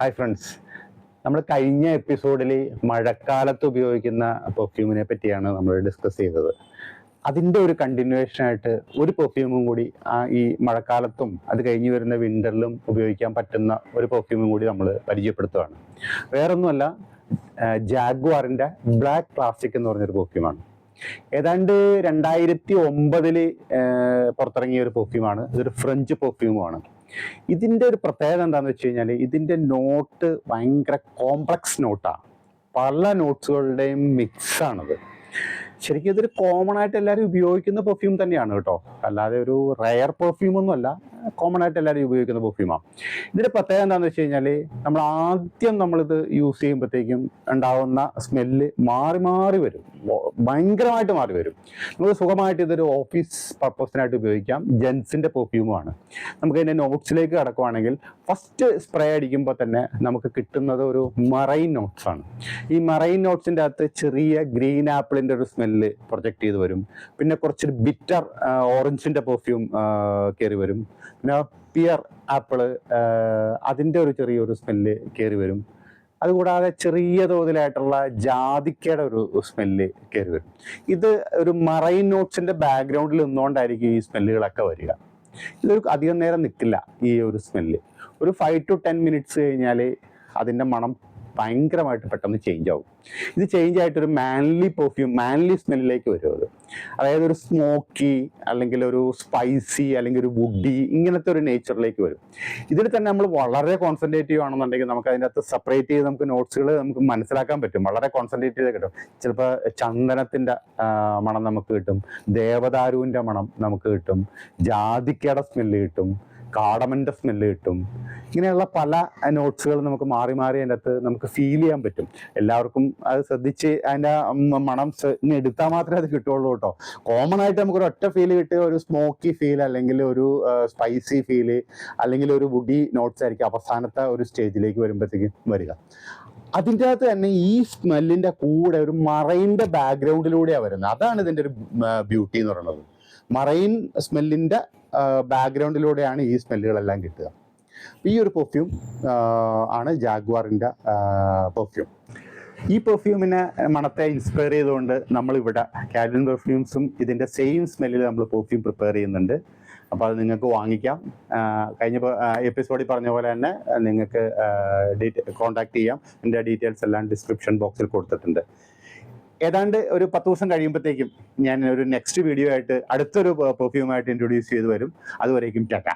Hi friends നമ്മൾ കഴിഞ്ഞ എപ്പിസോഡിൽ മഴക്കാലത്ത് ഉപയോഗിക്കുന്ന പെർഫ്യൂമിനെ പറ്റിയാണ് നമ്മൾ ഡിസ്കസ് ചെയ്തത്. അതിന്റെ ഒരു കണ്ടിന്യൂവേഷൻ ആയിട്ട് ഒരു പെർഫ്യൂമും കൂടി ഈ മഴക്കാലത്തും അത് കഴിഞ്ഞ് വരുന്ന വിന്ററിലും ഉപയോഗിക്കാൻ പറ്റുന്ന ഒരു പെർഫ്യൂമും കൂടി നമ്മൾ പരിചയപ്പെടുത്തുകയാണ് വേറൊന്നുമല്ല ജാഗ്വാറിന്റെ ബ്ലാക്ക് പ്ലാസ്റ്റിക് എന്ന് പറഞ്ഞൊരു പെർഫ്യൂമാണ് ഏതാണ്ട് രണ്ടായിരത്തി ഒമ്പതിൽ പുറത്തിറങ്ങിയ ഒരു പെർഫ്യൂമാണ് ഇതൊരു ഫ്രഞ്ച് പെർഫ്യൂമാണ് ഇതിന്റെ ഒരു പ്രത്യേകത എന്താണെന്ന് വെച്ച് കഴിഞ്ഞാൽ ഇതിന്റെ നോട്ട് ഭയങ്കര കോംപ്ലക്സ് നോട്ടാണ് പല നോട്ട്സുകളുടെയും മിക്സാണത് ശരിക്കും ഇതൊരു കോമൺ ആയിട്ട് എല്ലാവരും ഉപയോഗിക്കുന്ന പെർഫ്യൂം തന്നെയാണ് കേട്ടോ. അല്ലാതെ ഒരു റയർ പെർഫ്യൂം ഒന്നും അല്ല കോമൺ ആയിട്ട് എല്ലാവരും ഉപയോഗിക്കുന്ന പെർഫ്യൂമാണ് ഇതിന്റെ പ്രത്യേകത എന്താണെന്ന് വെച്ച് കഴിഞ്ഞാൽ നമ്മൾ ആദ്യം നമ്മളിത് യൂസ് ചെയ്യുമ്പോഴത്തേക്കും ഉണ്ടാവുന്ന സ്മെല്ല് മാറി മാറി വരും. ഭയങ്കരമായിട്ട് മാറി വരും. നമുക്ക് സുഖമായിട്ട് ഇതൊരു ഓഫീസ് പർപ്പസിനായിട്ട് ഉപയോഗിക്കാം. ജെൻസിന്റെ പെർഫ്യൂമാണ് നമുക്ക് അതിന്റെ നോട്ട്സിലേക്ക് കടക്കുവാണെങ്കിൽ ഫസ്റ്റ് സ്പ്രേ അടിക്കുമ്പോൾ തന്നെ നമുക്ക് കിട്ടുന്നത് ഒരു മറൈൻ നോട്ട്സ് ആണ്. ഈ മറൈൻ നോട്ട്സിന്റെ അകത്ത് ചെറിയ ഗ്രീൻ ആപ്പിളിന്റെ ഒരു സ്മെല്ല് പ്രൊജക്റ്റ് ചെയ്ത് വരും. പിന്നെ കുറച്ചൊരു ബിറ്റർ ഓറഞ്ചിന്റെ പെർഫ്യൂം കയറി വരും. പിന്നെ പിയർ ആപ്പിൾ അതിന്റെ ഒരു ചെറിയൊരു സ്മെല്ല് കയറി വരും. അതുകൂടാതെ ചെറിയ തോതിലായിട്ടുള്ള ജാതിക്കയുടെ ഒരു സ്മെല്ല് കയറി വരും. ഇത് ഒരു മറൈൻ നോട്ട്സിന്റെ ബാക്ക്ഗ്രൗണ്ടിൽ നിന്നുകൊണ്ടായിരിക്കും ഈ സ്മെല്ലുകളൊക്കെ വരിക. ഇതൊരു അധികം നേരം നിൽക്കില്ല ഈ ഒരു സ്മെല്ല് ഒരു ഫൈവ് ടു ടെൻ മിനിറ്റ്സ് കഴിഞ്ഞാൽ അതിന്റെ മണം ഭയങ്കരമായിട്ട് പെട്ടെന്ന് ചേഞ്ച് ആവും. ഇത് ചേഞ്ച് ആയിട്ട് ഒരു മാൻലി പെർഫ്യൂം മാൻലി സ്മെല്ലിലേക്ക് വരും അത്. അതായത് ഒരു സ്മോക്കി അല്ലെങ്കിൽ ഒരു സ്പൈസി അല്ലെങ്കിൽ ഒരു വുഡി ഇങ്ങനത്തെ ഒരു നേച്ചറിലേക്ക് വരും. ഇതിൽ തന്നെ നമ്മൾ വളരെ കോൺസെൻട്രേറ്റീവ് ആണെന്നുണ്ടെങ്കിൽ നമുക്ക് അതിന്റെ അകത്ത് സെപ്പറേറ്റ് ചെയ്ത് നമുക്ക് നോട്ട്സുകൾ നമുക്ക് മനസ്സിലാക്കാൻ പറ്റും. വളരെ കോൺസെൻട്രേറ്റ് ചെയ്ത് കിട്ടും. ചിലപ്പോൾ ചന്ദനത്തിന്റെ മണം നമുക്ക് കിട്ടും. ദേവദാരുവിന്റെ മണം നമുക്ക് കിട്ടും. ജാതിക്കയുടെ സ്മെല്ല് കിട്ടും. കാടമന്റെ സ്മെല്ല് കിട്ടും. ഇങ്ങനെയുള്ള പല നോട്ട്സുകൾ നമുക്ക് മാറി മാറി അതിന്റെ അകത്ത് നമുക്ക് ഫീൽ ചെയ്യാൻ പറ്റും. എല്ലാവർക്കും അത് ശ്രദ്ധിച്ച് അതിന്റെ മണം എടുത്താൽ മാത്രമേ അത് കിട്ടുള്ളൂ കേട്ടോ. കോമൺ ആയിട്ട് നമുക്കൊരു ഒറ്റ ഫീൽ കിട്ടുക ഒരു സ്മോക്കി ഫീൽ അല്ലെങ്കിൽ ഒരു സ്പൈസി ഫീൽ അല്ലെങ്കിൽ ഒരു വുഡി നോട്ട്സ് ആയിരിക്കും അവസാനത്തെ ഒരു സ്റ്റേജിലേക്ക് വരുമ്പോഴത്തേക്കും വരിക. അതിന്റെ അകത്ത് തന്നെ ഈ സ്മെല്ലിന്റെ കൂടെ ഒരു മറൈന്റെ ബാക്ക്ഗ്രൗണ്ടിലൂടെയാണ് വരുന്നത്. അതാണ് ഇതിന്റെ ഒരു ബ്യൂട്ടി എന്ന് പറയുന്നത്. മറൈൻ സ്മെല്ലിന്റെ ബാക്ക്ഗ്രൗണ്ടിലൂടെയാണ് ഈ സ്മെല്ലുകളെല്ലാം കിട്ടുക. ഈ ഒരു പെർഫ്യൂം ആണ് ജാഗ്വാറിന്റെ പെർഫ്യൂം ഈ പെർഫ്യൂമിനെ മണത്തെ ഇൻസ്പയർ ചെയ്തുകൊണ്ട് നമ്മളിവിടെ കാലിൻ പെർഫ്യൂംസും ഇതിന്റെ സെയിം സ്മെല്ലിൽ നമ്മൾ പെർഫ്യൂം പ്രിപ്പയർ ചെയ്യുന്നുണ്ട്. അപ്പോൾ അത് നിങ്ങൾക്ക് വാങ്ങിക്കാം. കഴിഞ്ഞ എപ്പിസോഡിൽ പറഞ്ഞ പോലെ തന്നെ നിങ്ങൾക്ക് കോൺടാക്ട് ചെയ്യാം. എന്റെ ഡീറ്റെയിൽസ് എല്ലാം ഡിസ്ക്രിപ്ഷൻ ബോക്സിൽ കൊടുത്തിട്ടുണ്ട്. ഏതാണ്ട് ഒരു പത്ത് ദിവസം കഴിയുമ്പോഴത്തേക്കും ഞാൻ ഒരു നെക്സ്റ്റ് വീഡിയോ ആയിട്ട് അടുത്തൊരു പെർഫ്യൂമായിട്ട് ഇൻട്രൊഡ്യൂസ് ചെയ്ത് വരും. അതുവരേക്കും ടാറ്റ.